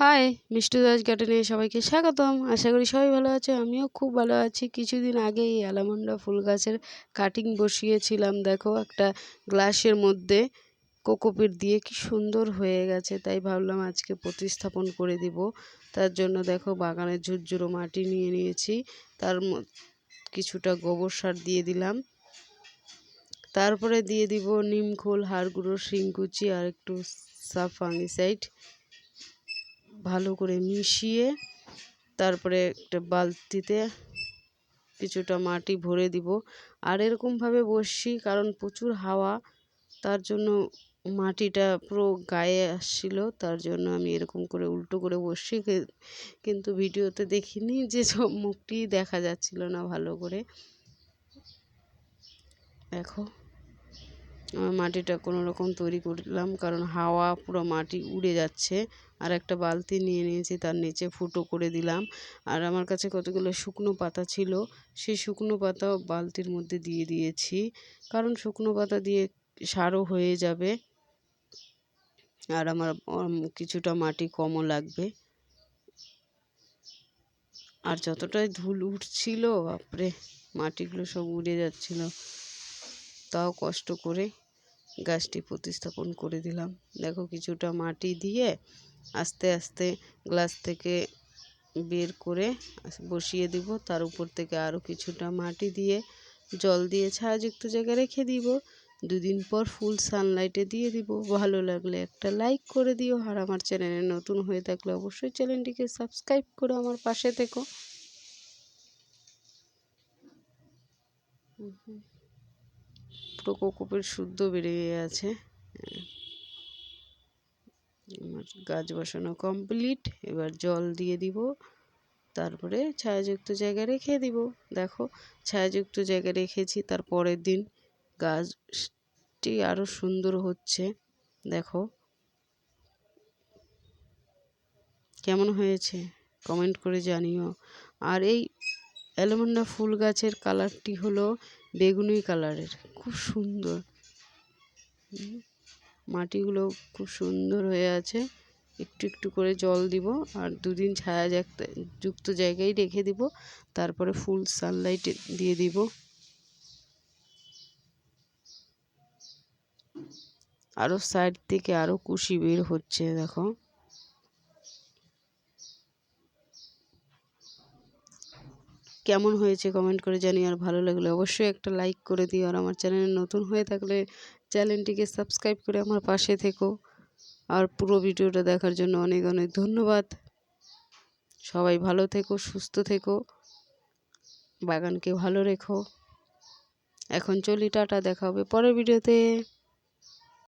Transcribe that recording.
High মিষ্টি দাস গার্ডেনে সবাইকে স্বাগতম। আশা করি সবাই ভালো আছে, আমিও খুব ভালো আছি। কিছুদিন আগে এই অ্যালামন্ডা ফুল গাছের কাটিং বসিয়েছিলাম। দেখো, একটা গ্লাসের মধ্যে কোকোপিট দিয়ে কি সুন্দর হয়ে গেছে, তাই ভাবলাম আজকে প্রতিস্থাপন করে দিব। তার জন্য দেখো, বাগানে ঝুরঝুরো মাটি নিয়ে নিয়েছি। তার কিছুটা গোবর সার দিয়ে দিলাম। তারপরে দিয়ে দিব নিমখোল হাড় গুঁড়ো শিংকুচি আর একটু সাফ ফাঙ্গিসাইড। ভালো করে মিশিয়ে তারপরে একটা বালতিতে কিছুটা মাটি ভরে দিব। আর এরকমভাবে বসছি কারণ প্রচুর হাওয়া, তার জন্য মাটিটা পুরো গায়ে আসছিল, তার জন্য আমি এরকম করে উল্টো করে বসছি। কিন্তু ভিডিওতে দেখিনি যে মুখটি দেখা যাচ্ছিল না ভালো করে। দেখো। মাটিটা কোনো রকম তৈরি করলাম কারণ হাওয়া পুরো মাটি উড়ে যাচ্ছে। আর একটা বালতি নিয়ে নিয়েছি, তার নিচে ফুটো করে দিলাম। আর আমার কাছে কতগুলো শুকনো পাতা ছিল, সেই শুকনো পাতাও বালতির মধ্যে দিয়ে দিয়েছি। কারণ শুকনো পাতা দিয়ে সারও হয়ে যাবে। আর আমার কিছুটা মাটি কমও লাগবে। আর যতটাই ধুল উঠছিল, বাপরে, মাটিগুলো সব উড়ে যাচ্ছিল। তাও কষ্ট করে গাছটি প্রতিস্থাপন করে দিলাম। দেখো কিছুটা মাটি দিয়ে আস্তে আস্তে গ্লাস থেকে বের করে বসিয়ে দিব। তার উপর থেকে আরও কিছুটা মাটি দিয়ে জল দিয়ে ছায়াযুক্ত জায়গায় রেখে দিব। দুদিন পর ফুল সানলাইটে দিয়ে দিব। ভালো লাগলে একটা লাইক করে দিও। আর আমার চ্যানেলে নতুন হয়ে থাকলে অবশ্যই চ্যানেলটিকে সাবস্ক্রাইব করে আমার পাশে থেকো। পুরো কোকোপিট শুদ্ধ বেরিয়ে আছে আমার গাছ বসানো কমপ্লিট এবার জল দিয়ে দিব। তারপরে ছায়াযুক্ত জায়গায় রেখে দিব। দেখো, ছায়াযুক্ত জায়গায় রেখেছি। তার পরের দিন গাছটি আরও সুন্দর হচ্ছে। দেখো। কেমন হয়েছে? কমেন্ট করে জানিও। আর এই অ্যালমন্ডা ফুল গাছের কালারটি হলো বেগুনি কালারের। খুব সুন্দর। মাটিগুলো খুব সুন্দর হয়ে আছে। একটু একটু করে জল দিব আর দুদিন ছায়া যুক্ত জায়গায় রেখে দিব। তারপরে ফুল সানলাইট দিয়ে দিব। আরও সাইড থেকে আরও কুশি বের হচ্ছে, দেখো। কেমন হয়েছে কমেন্ট করে জানি আর ভালো লাগলে অবশ্যই একটা লাইক করে দিও, আর আমার চ্যানেলে নতুন হয়ে থাকলে চ্যানেলটিকে সাবস্ক্রাইব করে আমার পাশে থেকো। আর পুরো ভিডিওটা দেখার জন্য অনেক অনেক ধন্যবাদ। সবাই ভালো থেকো, সুস্থ থেকো, বাগানকে ভালো রেখো। এখন চলি, টাটা, দেখা হবে পরের ভিডিওতে।